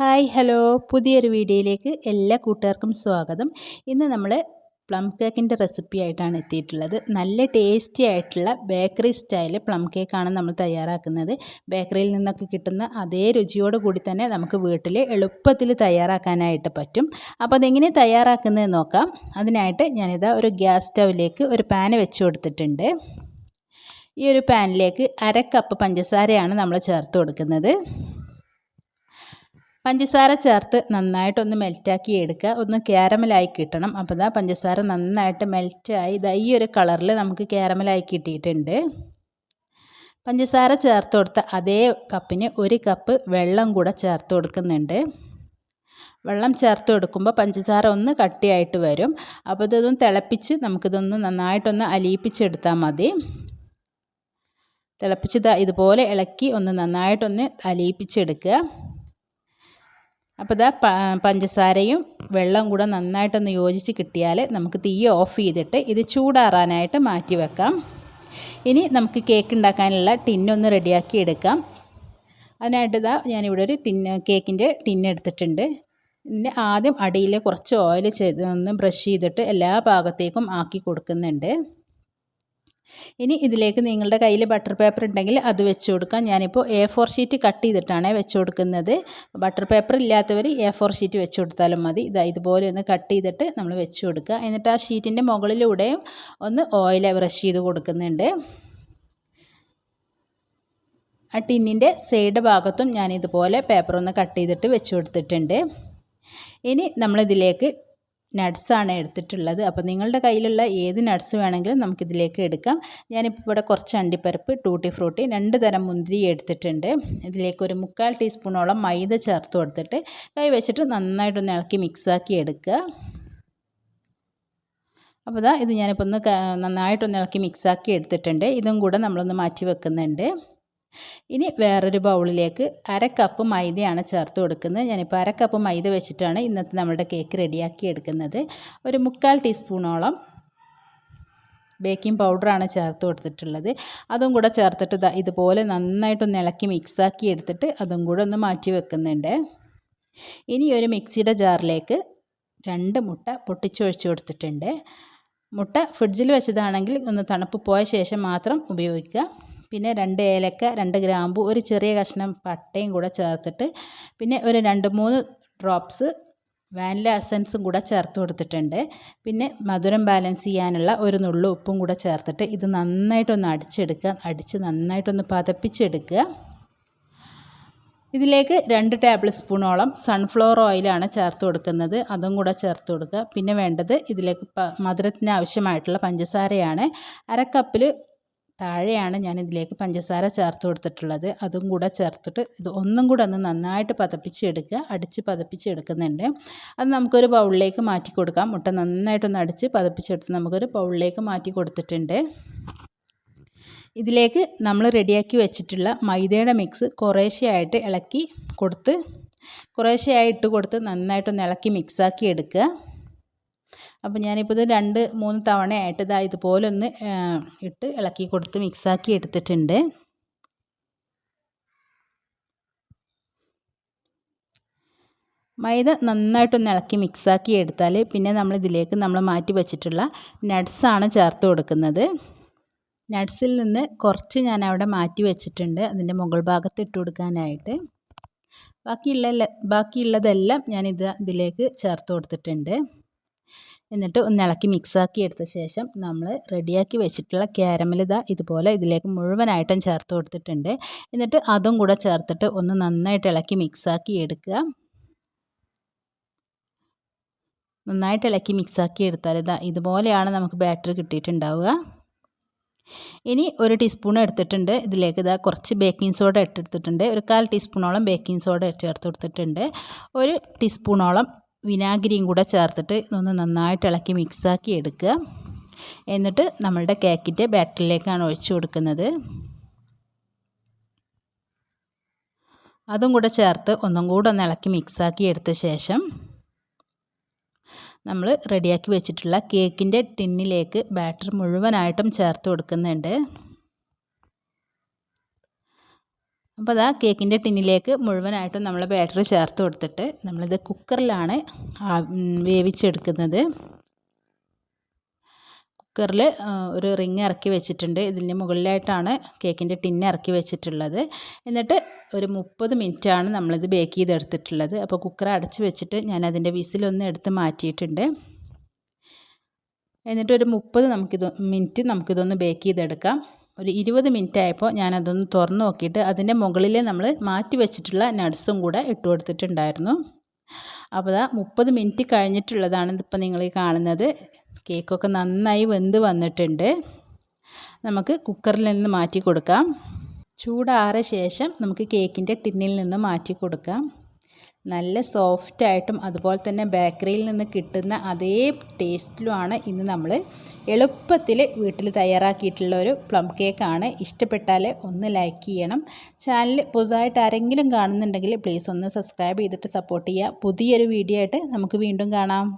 Hi hello. പുതിയൊരു വീഡിയോയിലേക്ക് എല്ലാ കൂട്ടുകാർക്കും സ്വാഗതം. ഇന്ന് നമ്മൾ പ്ലം കേക്കിന്റെ റെസിപ്പി ആയിട്ടാണ് എത്തിയിട്ടുള്ളത്. നല്ല ടേസ്റ്റി ആയിട്ടുള്ള ബേക്കറി സ്റ്റൈൽ പ്ലം കേക്കാണ് നമ്മൾ തയ്യാറാക്കുന്നത്. ബേക്കറിയിൽ നിന്നൊക്കെ കിട്ടുന്ന അതേ രുചിയോട് കൂടി തന്നെ നമുക്ക് വീട്ടിൽ എളുപ്പത്തിൽ തയ്യാറാക്കാനായിട്ട് പറ്റും. അപ്പോൾ അതെങ്ങനെ തയ്യാറാക്കുന്നത് നോക്കാം. അതിനായിട്ട് ഞാനിതാ ഒരു ഗ്യാസ് സ്റ്റൗവിലേക്ക് ഒരു പാന് വെച്ച് കൊടുത്തിട്ടുണ്ട്. ഈ ഒരു പാനിലേക്ക് അര കപ്പ് പഞ്ചസാരയാണ് നമ്മൾ ചേർത്ത് കൊടുക്കുന്നത്. പഞ്ചസാര ചേർത്ത് നന്നായിട്ടൊന്ന് മെൽറ്റാക്കി എടുക്കുക. ഒന്ന് ക്യാരമലായി കിട്ടണം. അപ്പോൾ ഇതാ പഞ്ചസാര നന്നായിട്ട് മെൽറ്റായി ഇതാ ഈ ഒരു കളറിൽ നമുക്ക് ക്യാരമലായി കിട്ടിയിട്ടുണ്ട്. പഞ്ചസാര ചേർത്ത് കൊടുത്ത അതേ കപ്പിന് ഒരു കപ്പ് വെള്ളം കൂടെ ചേർത്ത് കൊടുക്കുന്നുണ്ട്. വെള്ളം ചേർത്ത് കൊടുക്കുമ്പോൾ പഞ്ചസാര ഒന്ന് കട്ടിയായിട്ട് വരും. അപ്പോൾ ഇതൊന്ന് തിളപ്പിച്ച് നമുക്കിതൊന്ന് നന്നായിട്ടൊന്ന് അലിയിപ്പിച്ചെടുത്താൽ മതി. തിളപ്പിച്ച് ഇതുപോലെ ഇളക്കി ഒന്ന് നന്നായിട്ടൊന്ന് അലിയിപ്പിച്ചെടുക്കുക. അപ്പോൾ ഇതാ പഞ്ചസാരയും വെള്ളം കൂടെ നന്നായിട്ടൊന്ന് യോജിച്ച് കിട്ടിയാൽ നമുക്ക് തീ ഓഫ് ചെയ്തിട്ട് ഇത് ചൂടാറാനായിട്ട് മാറ്റി വെക്കാം. ഇനി നമുക്ക് കേക്ക് ഉണ്ടാക്കാനുള്ള ടിന്നൊന്ന് റെഡിയാക്കി എടുക്കാം. അതിനായിട്ട് ഇതാ ഞാനിവിടെ ഒരു ടിന്ന് കേക്കിന്റെ ടിന്ന് എടുത്തിട്ടുണ്ട്. പിന്നെ ആദ്യം അടിയിൽ കുറച്ച് ഓയിൽ ചെയ്ത് ഒന്ന് ബ്രഷ് ചെയ്തിട്ട് എല്ലാ ഭാഗത്തേക്കും ആക്കി കൊടുക്കുന്നുണ്ട്. ഇനി ഇതിലേക്ക് നിങ്ങളുടെ കയ്യിൽ ബട്ടർ പേപ്പർ ഉണ്ടെങ്കിൽ അത് വെച്ച് കൊടുക്കാം. ഞാനിപ്പോൾ എ ഫോർ ഷീറ്റ് കട്ട് ചെയ്തിട്ടാണ് വെച്ച് കൊടുക്കുന്നത്. ബട്ടർ പേപ്പർ ഇല്ലാത്തവർ എ ഫോർ ഷീറ്റ് വെച്ച് കൊടുത്താലും മതി. ഇതാ ഇതുപോലെ ഒന്ന് കട്ട് ചെയ്തിട്ട് നമ്മൾ വെച്ച് കൊടുക്കുക. എന്നിട്ട് ആ ഷീറ്റിന്റെ മുകളിലൂടെയും ഒന്ന് ഓയിൽ ബ്രഷ് ചെയ്ത് കൊടുക്കുന്നുണ്ട്. ആ ടിന്നിന്റെ സൈഡ് ഭാഗത്തും ഞാനിതുപോലെ പേപ്പർ ഒന്ന് കട്ട് ചെയ്തിട്ട് വെച്ച് കൊടുത്തിട്ടുണ്ട്. ഇനി നമ്മളിതിലേക്ക് നട്ട്സാണ് എടുത്തിട്ടുള്ളത്. അപ്പോൾ നിങ്ങളുടെ കയ്യിലുള്ള ഏത് നട്ട്സ് വേണമെങ്കിലും നമുക്കിതിലേക്ക് എടുക്കാം. ഞാനിപ്പോൾ ഇവിടെ കുറച്ച് അണ്ടിപ്പരിപ്പ് ടൂട്ടി ഫ്രൂട്ടി രണ്ട് തരം മുന്തിരി എടുത്തിട്ടുണ്ട്. ഇതിലേക്ക് ഒരു മുക്കാൽ ടീസ്പൂണോളം മൈദ ചേർത്ത് കൊടുത്തിട്ട് കൈ വെച്ചിട്ട് നന്നായിട്ടൊന്ന് ഇളക്കി മിക്സാക്കി എടുക്കുക. അപ്പോൾ ഇതാ ഇത് ഞാനിപ്പോൾ ഒന്ന് നന്നായിട്ടൊന്ന് ഇളക്കി മിക്സാക്കി എടുത്തിട്ടുണ്ട്. ഇതും കൂടെ നമ്മളൊന്ന് മാറ്റി വെക്കുന്നുണ്ട്. ഇനി വേറൊരു ബൗളിലേക്ക് അര കപ്പ് മൈദയാണ് ചേർത്ത് കൊടുക്കുന്നത്. ഞാനിപ്പോൾ അര കപ്പ് മൈദ വെച്ചിട്ടാണ് ഇന്നത്തെ നമ്മുടെ കേക്ക് റെഡിയാക്കി എടുക്കുന്നത്. ഒരു മുക്കാൽ ടീസ്പൂണോളം ബേക്കിംഗ് പൗഡറാണ് ചേർത്ത് കൊടുത്തിട്ടുള്ളത്. അതും കൂടെ ചേർത്തിട്ട് ഇതുപോലെ നന്നായിട്ടൊന്ന് ഇളക്കി മിക്സാക്കി എടുത്തിട്ട് അതും കൂടെ ഒന്ന് മാറ്റി വെക്കുന്നുണ്ട്. ഇനി ഒരു മിക്സിയുടെ ജാറിലേക്ക് രണ്ട് മുട്ട പൊട്ടിച്ചൊഴിച്ച് കൊടുത്തിട്ടുണ്ട്. മുട്ട ഫ്രിഡ്ജിൽ വെച്ചതാണെങ്കിൽ ഒന്ന് തണുപ്പ് പോയ ശേഷം മാത്രം ഉപയോഗിക്കുക. പിന്നെ രണ്ട് ഏലക്ക രണ്ട് ഗ്രാമ്പു ഒരു ചെറിയ കഷ്ണം പട്ടയും കൂടെ ചേർത്തിട്ട് പിന്നെ ഒരു രണ്ട് മൂന്ന് ഡ്രോപ്സ് വാനില എസൻസും കൂടെ ചേർത്ത് കൊടുത്തിട്ടുണ്ട്. പിന്നെ മധുരം ബാലൻസ് ചെയ്യാനുള്ള ഒരു നുള്ളു ഉപ്പും കൂടെ ചേർത്തിട്ട് ഇത് നന്നായിട്ടൊന്ന് അടിച്ചെടുക്കുക. അടിച്ച് നന്നായിട്ടൊന്ന് പതപ്പിച്ചെടുക്കുക. ഇതിലേക്ക് രണ്ട് ടേബിൾ സ്പൂണോളം സൺഫ്ലവർ ഓയിലാണ് ചേർത്ത് കൊടുക്കുന്നത്. അതും കൂടെ ചേർത്ത് കൊടുക്കുക. പിന്നെ വേണ്ടത് ഇതിലേക്ക് മധുരത്തിന് ആവശ്യമായിട്ടുള്ള പഞ്ചസാരയാണ്. അര കപ്പിൽ താഴെയാണ് ഞാൻ ഇതിലേക്ക് പഞ്ചസാര ചേർത്ത് കൊടുത്തിട്ടുള്ളത്. അതും കൂടെ ചേർത്തിട്ട് ഇത് ഒന്നും കൂടെ ഒന്ന് നന്നായിട്ട് പതപ്പിച്ചെടുക്കുക അടിച്ച് പതപ്പിച്ചെടുക്കുന്നുണ്ട് അത് നമുക്കൊരു ബൗളിലേക്ക് മാറ്റി കൊടുക്കാം. മുട്ട നന്നായിട്ടൊന്ന് അടിച്ച് പതപ്പിച്ചെടുത്ത് നമുക്കൊരു ബൗളിലേക്ക് മാറ്റി കൊടുത്തിട്ടുണ്ട്. ഇതിലേക്ക് നമ്മൾ റെഡിയാക്കി വെച്ചിട്ടുള്ള മൈദയുടെ മിക്സ് കുറേശ്ശെയായിട്ട് ഇളക്കി കൊടുത്ത് കുറേശ്ശെയായി ഇട്ട് കൊടുത്ത് നന്നായിട്ടൊന്ന് ഇളക്കി മിക്സാക്കി എടുക്കുക. അപ്പോൾ ഞാനിപ്പോൾ ഇത് രണ്ട് മൂന്ന് തവണയായിട്ട് ഇതാ ഇതുപോലെ ഒന്ന് ഇട്ട് ഇളക്കി കൊടുത്ത് മിക്സാക്കി എടുത്തിട്ടുണ്ട്. മൈദ നന്നായിട്ടൊന്ന് ഇളക്കി മിക്സാക്കി എടുത്താൽ പിന്നെ നമ്മൾ ഇതിലേക്ക് നമ്മൾ മാറ്റി വെച്ചിട്ടുള്ള നട്ട്സാണ് ചേർത്ത് കൊടുക്കുന്നത്. നട്ട്സിൽ നിന്ന് കുറച്ച് ഞാൻ അവിടെ മാറ്റി വെച്ചിട്ടുണ്ട് അതിന്റെ മുകൾ ഭാഗത്ത് ഇട്ട് കൊടുക്കാനായിട്ട്. ബാക്കിയുള്ള ബാക്കിയുള്ളതെല്ലാം ഞാനിത് ഇതിലേക്ക് ചേർത്ത് കൊടുത്തിട്ടുണ്ട്. എന്നിട്ട് ഒന്ന് ഇളക്കി മിക്സാക്കി എടുത്ത ശേഷം നമ്മൾ റെഡിയാക്കി വെച്ചിട്ടുള്ള ക്യാരമൽ ഇതാ ഇതുപോലെ ഇതിലേക്ക് മുഴുവനായിട്ടും ചേർത്ത് കൊടുത്തിട്ടുണ്ട്. എന്നിട്ട് അതും കൂടെ ചേർത്തിട്ട് ഒന്ന് നന്നായിട്ട് ഇളക്കി മിക്സാക്കി എടുക്കുക. നന്നായിട്ട് ഇളക്കി മിക്സാക്കി എടുത്താൽ ഇതാ ഇതുപോലെയാണ് നമുക്ക് ബാറ്ററി കിട്ടിയിട്ടുണ്ടാവുക. ഇനി ഒരു ടീസ്പൂൺ എടുത്തിട്ടുണ്ട്. ഇതിലേക്ക് ഇതാ കുറച്ച് ബേക്കിംഗ് സോഡ ഇട്ടെടുത്തിട്ടുണ്ട് ഒരു കാൽ ടീസ്പൂണോളം ബേക്കിംഗ് സോഡ ചേർത്ത് കൊടുത്തിട്ടുണ്ട്. ഒരു ടീസ്പൂണോളം വിനാഗിരിയും കൂടെ ചേർത്തിട്ട് ഒന്ന് നന്നായിട്ട് ഇളക്കി മിക്സാക്കി എടുക്കുക. എന്നിട്ട് നമ്മളുടെ കേക്കിന്റെ ബാറ്ററിലേക്കാണ് ഒഴിച്ചു കൊടുക്കുന്നത്. അതും കൂടെ ചേർത്ത് ഒന്നും കൂടെ ഒന്ന് ഇളക്കി മിക്സാക്കി എടുത്ത ശേഷം നമ്മൾ റെഡിയാക്കി വെച്ചിട്ടുള്ള കേക്കിന്റെ ടിന്നിലേക്ക് ബാറ്റർ മുഴുവനായിട്ടും ചേർത്ത് കൊടുക്കുന്നുണ്ട്. അപ്പോൾ അതാ കേക്കിന്റെ ടിന്നിലേക്ക് മുഴുവനായിട്ടും നമ്മൾ ബാറ്ററി ചേർത്ത് കൊടുത്തിട്ട് നമ്മളിത് കുക്കറിലാണ് വേവിച്ചെടുക്കുന്നത്. കുക്കറിൽ ഒരു റിങ് ഇറക്കി വെച്ചിട്ടുണ്ട്. ഇതിന്റെ മുകളിലായിട്ടാണ് കേക്കിന്റെ ടിന്ന് ഇറക്കി വെച്ചിട്ടുള്ളത്. എന്നിട്ട് ഒരു മുപ്പത് മിനിറ്റാണ് നമ്മളിത് ബേക്ക് ചെയ്തെടുത്തിട്ടുള്ളത്. അപ്പോൾ കുക്കർ അടച്ച് വെച്ചിട്ട് ഞാൻ അതിന്റെ വിസിലൊന്ന് എടുത്ത് മാറ്റിയിട്ടുണ്ട്. എന്നിട്ട് ഒരു മുപ്പത് നമുക്കിത് മിനിറ്റ് നമുക്കിതൊന്ന് ബേക്ക് ചെയ്തെടുക്കാം. ഒരു ഇരുപത് മിനിറ്റ് ആയപ്പോൾ ഞാനതൊന്ന് തുറന്ന് നോക്കിയിട്ട് അതിന്റെ മുകളിൽ നമ്മൾ മാറ്റി വെച്ചിട്ടുള്ള നട്ട്സും കൂടെ ഇട്ട് കൊടുത്തിട്ടുണ്ടായിരുന്നു. അപ്പോൾ ദാ മുപ്പത് മിനിറ്റ് കഴിഞ്ഞിട്ടുള്ളതാണ് ഇതിപ്പോൾ നിങ്ങൾ ഈ കാണുന്നത്. കേക്കൊക്കെ നന്നായി വെന്ത് വന്നിട്ടുണ്ട്. നമുക്ക് കുക്കറിൽ നിന്ന് മാറ്റി കൊടുക്കാം. ചൂടാറിയ ശേഷം നമുക്ക് കേക്കിന്റെ ടിന്നിൽ നിന്ന് മാറ്റി കൊടുക്കാം. നല്ല സോഫ്റ്റായിട്ടും അതുപോലെ തന്നെ ബേക്കറിയിൽ നിന്ന് കിട്ടുന്ന അതേ ടേസ്റ്റിലുമാണ് ഇന്ന് നമ്മൾ എളുപ്പത്തിൽ വീട്ടിൽ തയ്യാറാക്കിയിട്ടുള്ള ഒരു പ്ലം കേക്കാണ് ഇഷ്ടപ്പെട്ടാൽ ഒന്ന് ലൈക്ക് ചെയ്യണം. ചാനൽ പുതുതായിട്ട് ആരെങ്കിലും കാണുന്നുണ്ടെങ്കിൽ പ്ലീസ് ഒന്ന് സബ്സ്ക്രൈബ് ചെയ്തിട്ട് സപ്പോർട്ട് ചെയ്യുക. പുതിയൊരു വീഡിയോ ആയിട്ട് നമുക്ക് വീണ്ടും കാണാം.